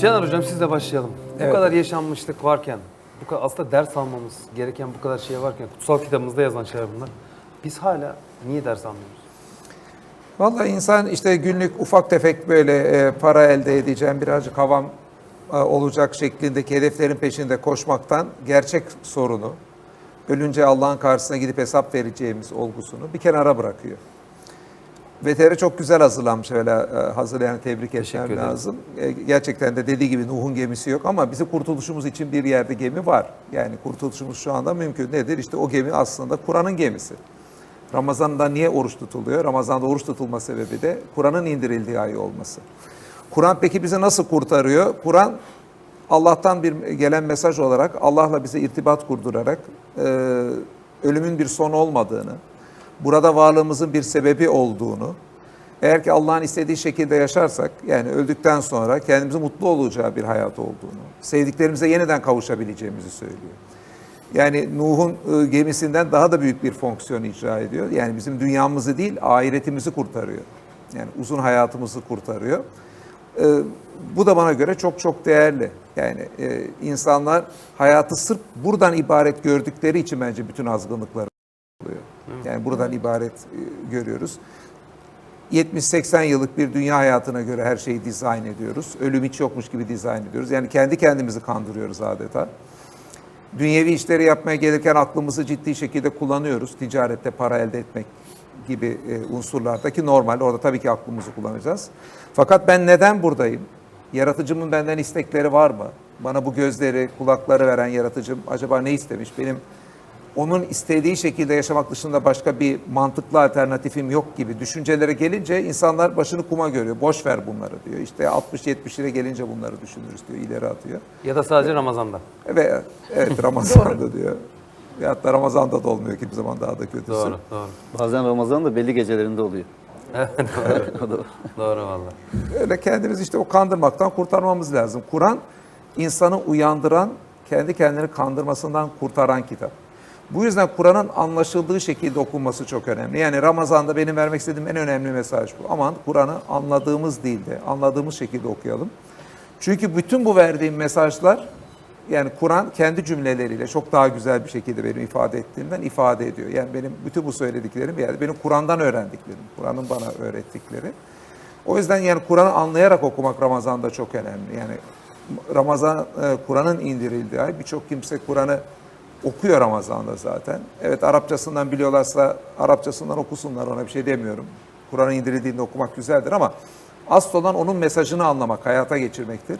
Caner Hocam sizle başlayalım. Bu Evet. kadar yaşanmışlık varken, bu kadar aslında ders almamız gereken bu kadar şey varken, kutsal kitabımızda yazan şeyler bunlar. Biz hala niye ders almıyoruz? Vallahi insan işte günlük ufak tefek böyle e, para elde edeceğim birazcık havam e, olacak şeklindeki hedeflerin peşinde koşmaktan gerçek sorunu, ölünce Allah'ın karşısına gidip hesap vereceğimiz olgusunu bir kenara bırakıyor. VTR çok güzel hazırlanmış öyle hazırlayanı tebrik etmem lazım. E, Gerçekten de dediği gibi Nuh'un gemisi yok ama bizim kurtuluşumuz için bir yerde gemi var. Yani kurtuluşumuz şu anda mümkün. Nedir? İşte o gemi aslında Kur'an'ın gemisi. Ramazan'da niye oruç tutuluyor? Ramazan'da oruç tutulma sebebi de Kur'an'ın indirildiği ay olması. Kur'an peki bizi nasıl kurtarıyor? Kur'an Allah'tan bir gelen mesaj olarak Allah'la bize irtibat kurdurarak e, ölümün bir sonu olmadığını, burada varlığımızın bir sebebi olduğunu, eğer ki Allah'ın istediği şekilde yaşarsak, yani öldükten sonra kendimizi mutlu olacağı bir hayat olduğunu, sevdiklerimize yeniden kavuşabileceğimizi söylüyor. Yani Nuh'un e, gemisinden daha da büyük bir fonksiyon icra ediyor. Yani bizim dünyamızı değil, ahiretimizi kurtarıyor. Yani uzun hayatımızı kurtarıyor. E, Bu da bana göre çok çok değerli. Yani e, insanlar hayatı sırf buradan ibaret gördükleri için bence bütün azgınlıkları. Yani buradan ibaret e, görüyoruz. 70-80 yıllık bir dünya hayatına göre her şeyi dizayn ediyoruz. Ölüm hiç yokmuş gibi dizayn ediyoruz. Yani kendi kendimizi kandırıyoruz adeta. Dünyevi işleri yapmaya gelirken aklımızı ciddi şekilde kullanıyoruz. Ticarette para elde etmek gibi e, unsurlardaki normal. Orada tabii ki aklımızı kullanacağız. Fakat ben neden buradayım? Yaratıcımın benden istekleri var mı? Bana bu gözleri, kulakları veren yaratıcım acaba ne istemiş? Benim onun istediği şekilde yaşamak dışında başka bir mantıklı alternatifim yok gibi düşüncelere gelince insanlar başını kuma görüyor. Boş ver bunları diyor. İşte 60-70 lira gelince bunları düşünürüz diyor. ileri atıyor. Ya da sadece Ramazan'da. Ve evet Ramazan'da diyor. Veyahut da Ramazan'da da olmuyor kimi zaman daha da kötüsü. Doğru, doğru. Bazen Ramazan da belli gecelerinde oluyor. Evet, doğru. doğru valla. Öyle kendimizi işte o kandırmaktan kurtarmamız lazım. Kur'an insanı uyandıran, kendi kendini kandırmasından kurtaran kitap. Bu yüzden Kur'an'ın anlaşıldığı şekilde okunması çok önemli. Yani Ramazan'da benim vermek istediğim en önemli mesaj bu. Aman Kur'an'ı anladığımız dilde, anladığımız şekilde okuyalım. Çünkü bütün bu verdiğim mesajlar yani Kur'an kendi cümleleriyle çok daha güzel bir şekilde benim ifade ettiğimden ifade ediyor. Yani benim bütün bu söylediklerim yerde benim Kur'an'dan öğrendiklerim, Kur'an'ın bana öğrettikleri. O yüzden yani Kur'an'ı anlayarak okumak Ramazan'da çok önemli. Yani Ramazan, e, Kur'an'ın indirildiği ay birçok kimse Kur'an'ı okuyor Ramazan'da zaten. Evet Arapçasından biliyorlarsa Arapçasından okusunlar ona bir şey demiyorum. Kur'an'ın indirildiğinde okumak güzeldir ama asıl olan onun mesajını anlamak, hayata geçirmektir.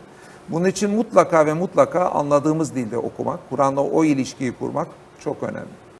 Bunun için mutlaka ve mutlaka anladığımız dilde okumak, Kur'an'la o ilişkiyi kurmak çok önemli.